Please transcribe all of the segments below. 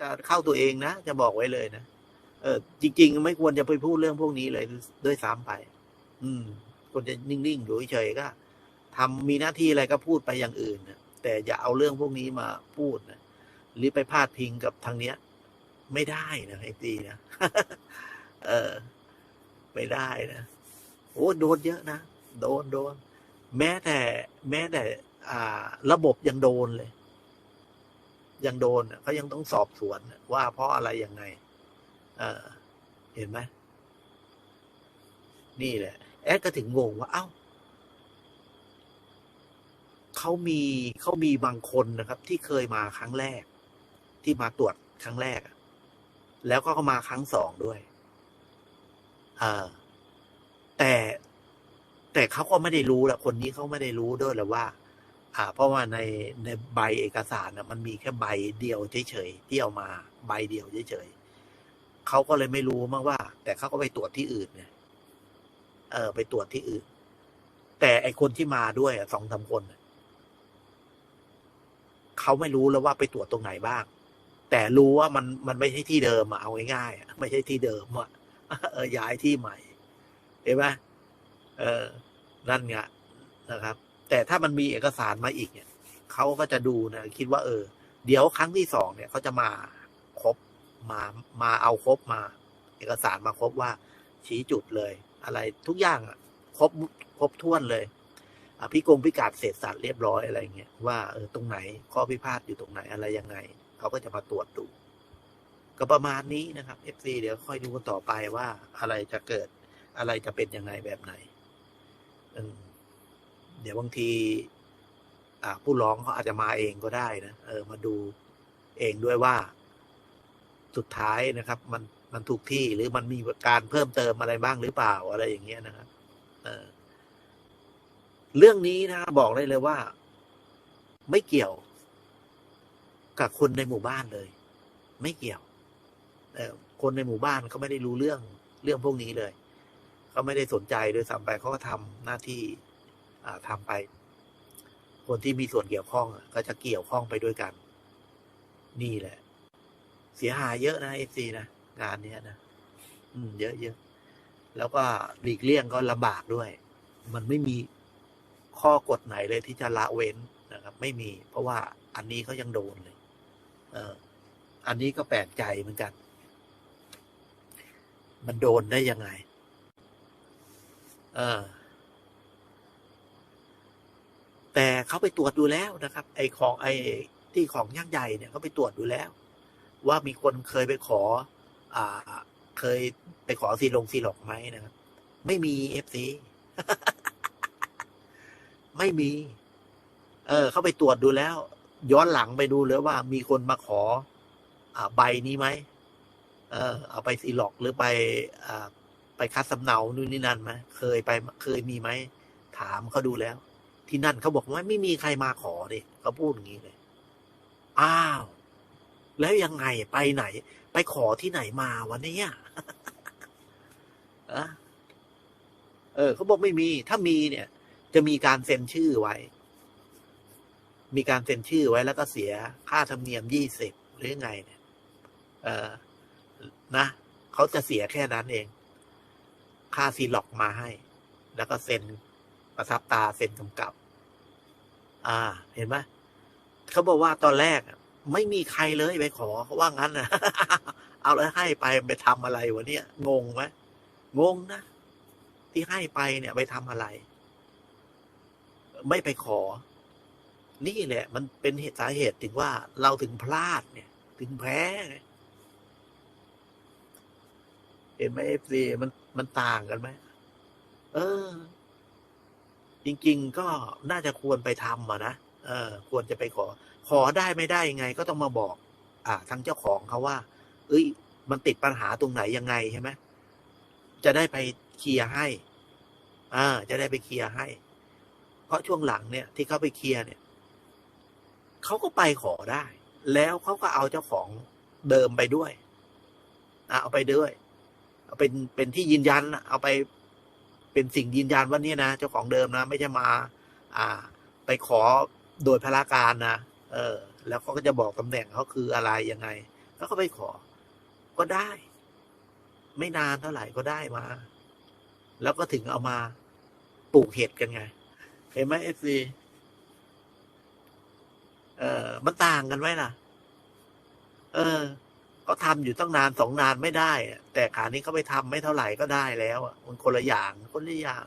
จะเข้าตัวเองนะ จะบอกไว้เลยนะเออ จริง ๆ ไม่ควรจะไปพูดเรื่องพวกนี้เลยด้วยซ้ำไป อืมควรจะนิ่งๆอยู่เฉยๆก็ทำมีหน้าที่อะไรก็พูดไปอย่างอื่นนะแต่อย่าเอาเรื่องพวกนี้มาพูดนะหรือไปพาดพิงกับทางเนี้ย ไม่ได้นะไอ้ตีนะเออ ไม่ได้นะโอ้โดนเยอะนะโดนโดนแม้แต่ แม้แต่ อ่า ระบบยังโดนเลย ยังโดนเขายังต้องสอบสวนว่าเพราะอะไรยังไงเออเห็นไหมนี่แหละ แอดก็ถึงงงว่า เอ้าเขามีเขามีบางคนนะครับ ที่เคยมาครั้งแรก ที่มาตรวจครั้งแรก แล้วก็มาครั้งสองด้วยเออแต่แต่เขาก็ไม่ได้รู้แหละคนนี้เขาไม่ได้รู้ด้วยแหละว่า อ่าเพราะว่าในในใบเอกสารนะมันมีแค่ใบเดียวเฉยๆที่เอามาใบเดียวเฉยๆเขาก็เลยไม่รู้มั้งว่า แต่เขาก็ไปตรวจที่อื่นเนี่ยเออ ไปตรวจที่อื่น แต่ไอคนที่มาด้วยสองสามคนเขาไม่รู้แล้วว่าไปตรวจตรงไหนบ้าง แต่รู้ว่ามันมันไม่ใช่ที่เดิมอะเอาง่ายๆไม่ใช่ที่เดิมอะเออย้ายที่ใหม่เห็นไหมเออ นั่นไงนะครับ แต่ถ้ามันมีเอกสารมาอีกเนี่ยเขาก็จะดูนะคิดว่าเออ เดี๋ยวครั้งที่สองเนี่ยเขาจะมาครบมามาเอาครบมา เอกสารมาครบว่าชี้จุดเลย อะไรทุกอย่างอะครบครบถ้วนเลยอภิกงพิกัดเศษสัตว์เรียบร้อยอะไรเงี้ยว่าเออตรงไหนข้อพิพาทอยู่ตรงไหนอะไรยังไงเขาก็จะมาตรวจดูก็ประมาณนี้นะครับ FC เดี๋ยวค่อยดูกันต่อไปว่าอะไรจะเกิดอะไรจะเป็นยังไงแบบไหนอืม เดี๋ยวบางทีผู้ร้องเขาอาจจะมาเองก็ได้นะเออมาดูเองด้วยว่า สุดท้ายนะครับ มันมันถูกที่หรือมันมีการเพิ่มเติมอะไรบ้างหรือเปล่าอะไรอย่างเงี้ยนะครับเออเรื่องนี้นะบอกได้เลยว่า ไม่เกี่ยวกับคนในหมู่บ้านเลย ไม่เกี่ยวเออคนในหมู่บ้านเขาไม่ได้รู้เรื่องเรื่องพวกนี้เลยเขาไม่ได้สนใจโดยซ้ำไปเขาก็ทำหน้าที่ อ่าทำไป คนที่มีส่วนเกี่ยวข้องก็จะเกี่ยวข้องไปด้วยกัน นี่แหละ เสียหายเยอะนะเอฟซีนะงานเนี้ยนะอืม เยอะเยอะแล้วก็หลีกเลี่ยงก็ลำบากด้วย มันไม่มีข้อกฎไหนเลยที่จะละเว้นนะครับ ไม่มี เพราะว่าอันนี้เขายังโดนเลย เออ อันนี้ก็แปลกใจเหมือนกัน มันโดนได้ยังไง เออ แต่เขาไปตรวจดูแล้วนะครับ ไอของไอที่ของย่างใหญ่เนี่ยเขาไปตรวจดูแล้ว ว่ามีคนเคยไปขอ อ่า เคยไปขอซีลงซีหลอกไหมนะครับ ไม่มีเอฟซีไม่มี เออ เขาไปตรวจดูแล้ว ย้อนหลังไปดูเลยว่ามีคนมาขอ อ่า ใบนี้ไหมเออ เอาไปซีหลอกหรือไป อ่า ไปคัดสำเนานู่นนี่นั่นไหมเคยไปเคยมีไหมถามเขาดูแล้ว ที่นั่นเขาบอกว่าไม่มีใครมาขอดิเขาพูดอย่างนี้เลย อ้าว แล้วยังไงไปไหน ไปขอที่ไหนมาวันนี้อะเออเขาบอกไม่มี ถ้ามีเนี่ย จะมีการเซ็นชื่อไว้ มีการเซ็นชื่อไว้แล้วก็เสียค่าธรรมเนียมยี่สิบหรือไงเนี่ย เออนะเขาจะเสียแค่นั้นเอง ค่าซีล็อกมาให้ แล้วก็เซ็นประทับตาเซ็นกำกับ อ่า เห็นไหมเขาบอกว่าตอนแรกไม่มีใครเลยไปขอเขาว่างั้นนะเอาแล้วให้ไปไปทำอะไรวะเนี่ยงงไหมงงนะที่ให้ไปเนี่ยไปทำอะไร ไม่ไปขอ นี่แหละ มันเป็นเหตุสาเหตุถึงว่าเราถึงพลาดเนี่ย ถึงแพ้เห็นไหมเอฟซีมันมันต่างกันไหมเออ จริง ๆ ก็น่าจะควรไปทำอะนะเออ ควรจะไปขอ ขอได้ไม่ได้ยังไง ก็ต้องมาบอก อ่า ทางเจ้าของเขาว่า เอ้ย มันติดปัญหาตรงไหนยังไงใช่ไหมจะได้ไปเคลียร์ให้ อ่า จะได้ไปเคลียร์ให้ เพราะช่วงหลังเนี่ย ที่เขาไปเคลียร์เนี่ยเขาก็ไปขอได้ แล้วเขาก็เอาเจ้าของเดิมไปด้วยอะเอาไปด้วย เอาเป็นเป็นที่ยืนยันนะเอาไป เป็นสิ่งยืนยันว่านี่นะเจ้าของเดิมนะ ไม่ใช่มา อ่า ไปขอโดยพลาการนะเออ แล้วเขาก็จะบอกตำแหน่งเขาคืออะไรยังไงเขาก็ไปขอ ก็ได้ ไม่นานเท่าไหร่ก็ได้มา แล้วก็ถึงเอามาปลูกเห็ดกันไง เห็นไหมเอฟซีเออมันต่างกันไหมล่ะ เออ เขาทำอยู่ตั้งนานสองนานไม่ได้ แต่ขานี้เขาไปทำไม่เท่าไหร่ก็ได้แล้วอะมันคนละอย่างคนละอย่าง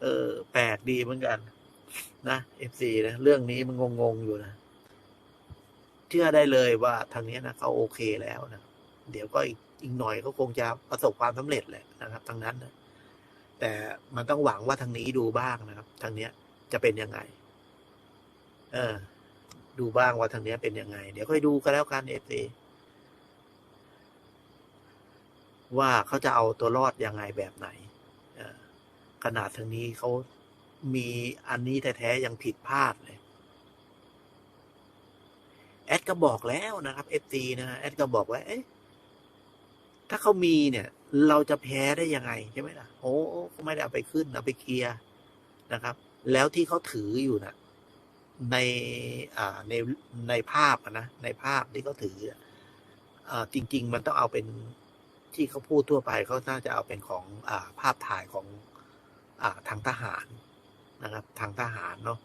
เออ แปลกดีเหมือนกัน นะเอฟซีนะเรื่องนี้มันงงๆอยู่นะเชื่อได้เลยว่าทางนี้นะเขาโอเคแล้วนะเดี๋ยวก็อีกอีกหน่อยเขาคงจะประสบความสำเร็จแหละนะครับทางนั้นนะแต่มันต้องหวังว่าทางนี้ดูบ้างนะครับ ทางเนี้ยจะเป็นยังไง เออ ดูบ้างว่าทางเนี้ยเป็นยังไง เดี๋ยวค่อยดูกันแล้วกันเอฟซี ว่าเขาจะเอาตัวรอดยังไงแบบไหนขนาดทางนี้เขามีอันนี้แท้ๆยังผิดพลาดเลย แอดก็บอกแล้วนะครับเอฟซีนะแอดก็บอกว่าเอ๊ะถ้าเขามีเนี่ย เราจะแพ้ได้ยังไงใช่ไหมล่ะโอ้ไม่ได้เอาไปขึ้นเอาไปเคลียร์นะครับ แล้วที่เขาถืออยู่น่ะในอ่าในในภาพนะในภาพที่เขาถืออ่าจริง ๆ มันต้องเอาเป็น ที่เขาพูดทั่วไปเขาน่าจะเอาเป็นของอภาพถ่ายของอทางทหารนะครับ ทางทหารเนาะ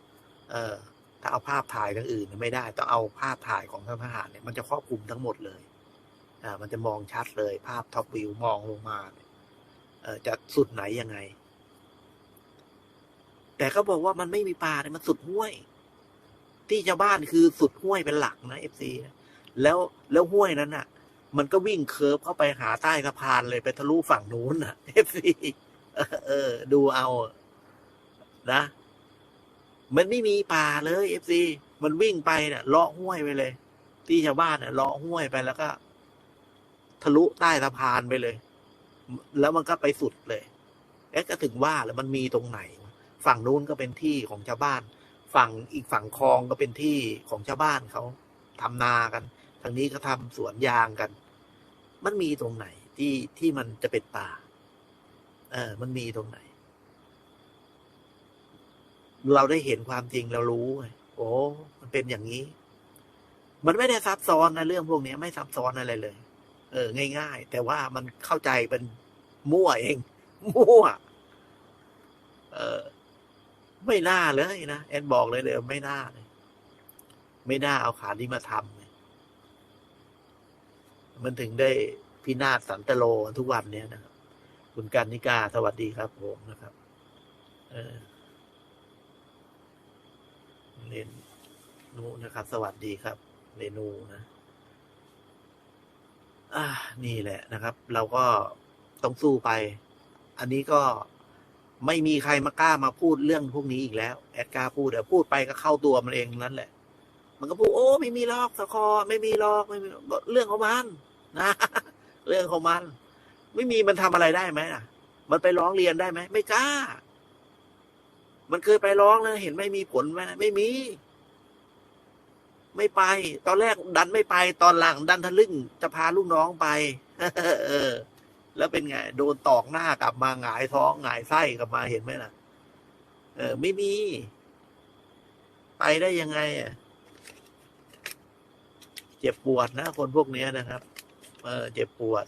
เออถ้าเอาภาพถ่ายทางอื่นไม่ได้ ต้องเอาภาพถ่ายของทางทหารเนี่ยมันจะครอบคลุมทั้งหมดเลยอ่ามันจะมองชัดเลย ภาพท็อปวิวมองลงมาเออจะสุดไหนยังไง แต่เขาบอกว่ามันไม่มีปลาเนี่ยมันสุดห้วย ที่ชาวบ้านคือสุดห้วยเป็นหลักนะเอฟซีแล้วแล้วห้วยนั้นอะ มันก็วิ่งเคิร์ฟเข้าไปหาใต้สะพานเลยไปทะลุฝั่งนู้นอะเอฟซีเออ ดูเอานะ มันไม่มีป่าเลยเอฟซีมันวิ่งไปเนี่ยเลาะห้วยไปเลย ที่ชาวบ้านเนี่ยเลาะห้วยไปแล้วก็ ทะลุใต้สะพานไปเลย แล้วมันก็ไปสุดเลยเอ๊ะก็ถึงว่าแล้วมันมีตรงไหน ฝั่งนู้นก็เป็นที่ของชาวบ้าน ฝั่งอีกฝั่งคลองก็เป็นที่ของชาวบ้านเขาทำนากันางนี้ก็ทำสวนยางกัน มันมีตรงไหนที่ที่มันจะเป็นป่า เออ มันมีตรงไหน เราได้เห็นความจริงเรารู้ไงโอ้มันเป็นอย่างนี้ มันไม่ได้ซับซ้อนนะเรื่องพวกนี้ไม่ซับซ้อนอะไรเลย เออ ง่าย ๆ แต่ว่ามันเข้าใจเป็นมั่วเอง มั่ว เออไม่น่าเลยนะแอนบอกเลยเลยไม่น่าเลย ไม่น่าเอาขาที่มาทำ มันถึงได้พินาศสันตโลทุกวันเนี้ยนะครับ คุณกันนิกาสวัสดีครับผมนะครับ เออเรนนูนะครับ สวัสดีครับเรนูนะอ่านี่แหละนะครับ เราก็ต้องสู้ไป อันนี้ก็ไม่มีใครมากล้ามาพูดเรื่องพวกนี้อีกแล้ว แอดกล้าพูดแต่พูดไปก็เข้าตัวมันเองนั่นแหละ มันก็พูดโอ้ ไม่มีหรอกสคอ ไม่มีหรอกไม่มีเรื่องของมัน นะ เรื่องของมัน ไม่มีมันทำอะไรได้ไหมอะ มันไปร้องเรียนได้ไหม ไม่กล้า มันเคยไปร้องแล้วเห็นไม่มีผลไหมไม่มี ไม่ไป ตอนแรกดันไม่ไป ตอนหลังดันทะลึ่งจะพาลูกน้องไปเออ แล้วเป็นไง โดนตอกหน้ากลับมาหงายท้องหงายไส้กลับมาเห็นไหมล่ะ เออ ไม่มี ไปได้ยังไงอะเจ็บปวดนะคนพวกนี้นะครับ เออ เจ็บปวด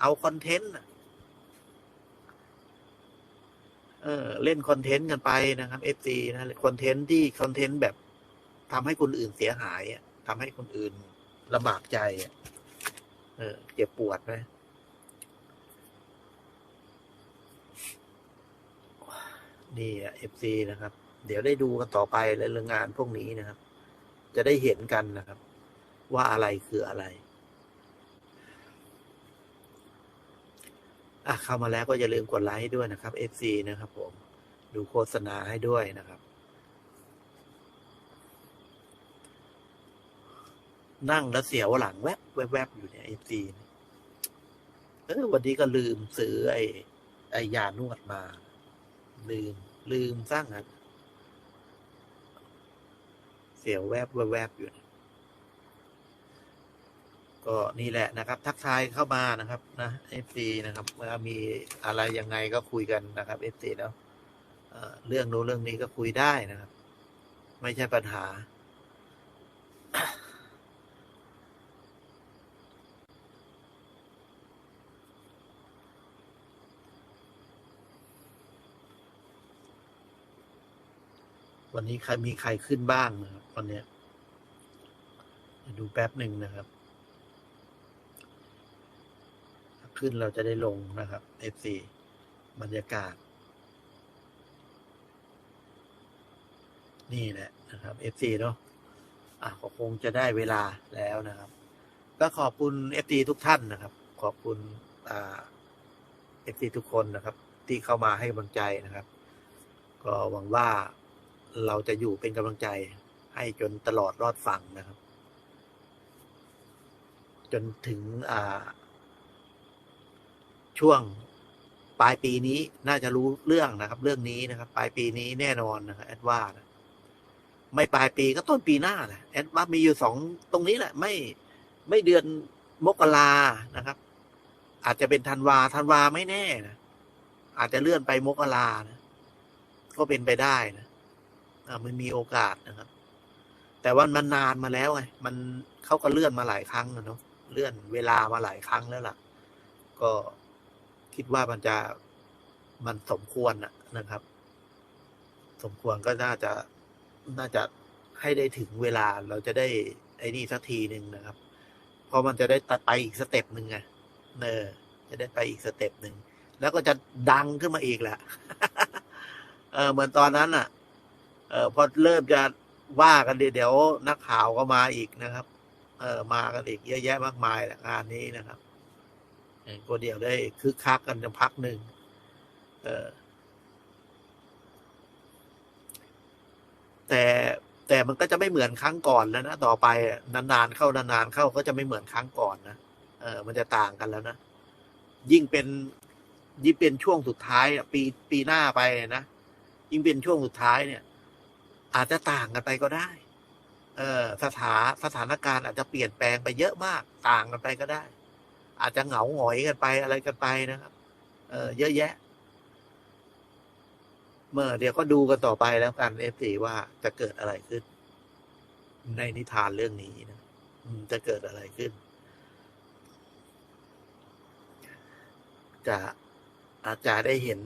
เอาคอนเทนต์เออ เล่นคอนเทนต์กันไปนะครับเอฟซีนะคอนเทนต์ที่คอนเทนต์แบบทำให้คนอื่นเสียหายทำให้คนอื่นลำบากใจเออ เจ็บปวดไหมนี่อะเอฟซีนะครับ เดี๋ยวได้ดูกันต่อไปเรื่องงานพวกนี้นะครับ จะได้เห็นกันนะครับ ว่าอะไรคืออะไร อะเข้ามาแล้วก็อย่าลืมกดไลค์ด้วยนะครับ FC นะครับผม ดูโฆษณาให้ด้วยนะครับ นั่งแล้วเสียวหลังแวบแวบแวบอยู่เนี่ย FC เออวันนี้ก็ลืมซื้อไอ้ไอ้ยานวดมา ลืม ลืมสร้างอะเสียวแวบแวบแวบอยู่ ก็นี่แหละนะครับทักทายเข้ามานะครับนะเอฟซีนะครับเมื่อมีอะไรยังไงก็คุยกันนะครับเอฟซีเนาะเรื่องโน้เรื่องนี้ก็คุยได้นะครับ ไม่ใช่ปัญหา วันนี้ใครมีใครขึ้นบ้างนะครับวันนี้ดูแป๊บหนึ่งนะครับ ขึ้นเราจะได้ลงนะครับ F4 บรรยากาศ นี่แหละนะครับ F4 เนาะอะก็คงจะได้เวลาแล้วนะครับ ก็ขอบคุณ FT ทุกท่านนะครับ ขอบคุณอ่า FT ทุกคนนะครับ ที่เข้ามาให้กำลังใจนะครับ ก็หวังว่าเราจะอยู่เป็นกำลังใจให้จนตลอดรอดฝั่งนะครับ จนถึงอ่า ช่วงปลายปีนี้น่าจะรู้เรื่องนะครับ เรื่องนี้นะครับ ปลายปีนี้แน่นอนนะครับแอดว่านะไม่ปลายปีก็ต้นปีหน้าแหละแอดว่ามีอยู่สองตรงนี้แหละ ไม่ไม่เดือนมกรานะครับ อาจจะเป็นธันวาธันวาไม่แน่นะอาจจะเลื่อนไปมกรานะก็เป็นไปได้นะมันมีโอกาสนะครับ แต่ว่ามันนานมาแล้วไงมันเขาก็เลื่อนมาหลายครั้งแล้วเนาะเลื่อนเวลามาหลายครั้งแล้วล่ะ ก็ คิดว่ามันจะมันสมควรนะครับ สมควรก็น่าจะน่าจะให้ได้ถึงเวลาเราจะได้ไอ้นี่สักทีหนึ่งนะครับ เพราะมันจะได้ตัดไปอีกสเต็ปหนึ่งไงเนอจะได้ไปอีกสเต็ปหนึ่ง แล้วก็จะดังขึ้นมาอีกแหละเออเหมือนตอนนั้นอะ เออพอเริ่มจะว่ากันเดี๋ยวนักข่าวก็มาอีกนะครับ เออมากันอีกเยอะแยะมากมายแหละงานนี้นะครับ ก็เดี๋ยวได้คึกคักกันจะพักหนึ่งแต่แต่มันก็จะไม่เหมือนครั้งก่อนแล้วนะต่อไปนานๆเข้านานๆเข้าก็จะไม่เหมือนครั้งก่อนนะเออ มันจะต่างกันแล้วนะยิ่งเป็นยิ่งเป็นช่วงสุดท้ายปีปีหน้าไปนะยิ่งเป็นช่วงสุดท้ายเนี่ย อาจจะต่างกันไปก็ได้ เออสถาสถานการณ์อาจจะเปลี่ยนแปลงไปเยอะมาก ต่างกันไปก็ได้ อาจจะเหงาหงอยกันไปอะไรกันไปนะครับ เออเยอะแยะ เมื่อเดี๋ยวก็ดูกันต่อไปแล้วกันเอฟซีว่าจะเกิดอะไรขึ้น ในนิทานเรื่องนี้นะจะเกิดอะไรขึ้น จะอาจจะได้เห็น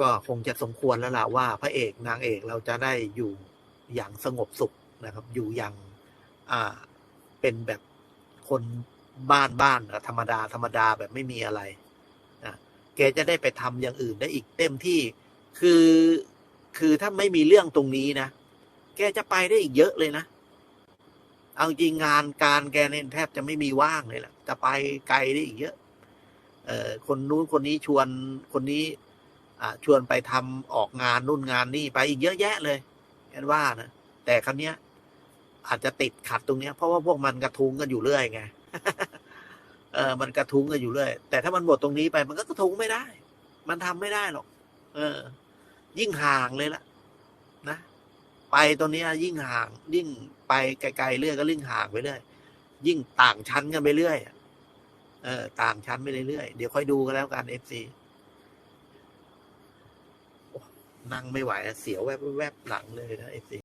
ก็คงจะสมควรแล้วล่ะว่า พระเอกนางเอกเราจะได้อยู่อย่างสงบสุขนะครับ อยู่อย่าง อ่าเป็นแบบคน บ้านบ้านๆธรรมดาธรรมดาแบบไม่มีอะไรนะแกจะได้ไปทำอย่างอื่นได้อีกเต็มที่คือคือถ้าไม่มีเรื่องตรงนี้นะแกจะไปได้อีกเยอะเลยนะเอาจริงงานการแกเนี่ยแทบจะไม่มีว่างเลยแหละจะไปไกลได้อีกเยอะ เอ่อคนนู้นคนนี้ชวนคนนี้ อ่าชวนไปทำออกงานนู่นงานนี่ไปอีกเยอะแยะเลยแอนว่านะแต่ครั้งเนี้ยอาจจะติดขัดตรงเนี้ยเพราะว่าพวกมันกระทุ้งกันอยู่เรื่อยไง ออมันกระทุ้งกันอยู่เรื่อยแต่ถ้ามันหมดตรงนี้ไป มันก็กระทุ้งไม่ได้ มันทำไม่ได้หรอก เออ ยิ่งห่างเลยละนะไปตรงนี้ยิ่งห่าง ยิ่งไปไกลๆเรื่อยก็ยิ่งห่างไปเรื่อยยิ่งต่างชั้นกันไปเรื่อยเออ ต่างชั้นไปเรื่อยเดี๋ยวค่อยดูกันแล้วกันเอฟซีนั่งไม่ไหวเสียวแวบๆหลังเลยนะเอฟซี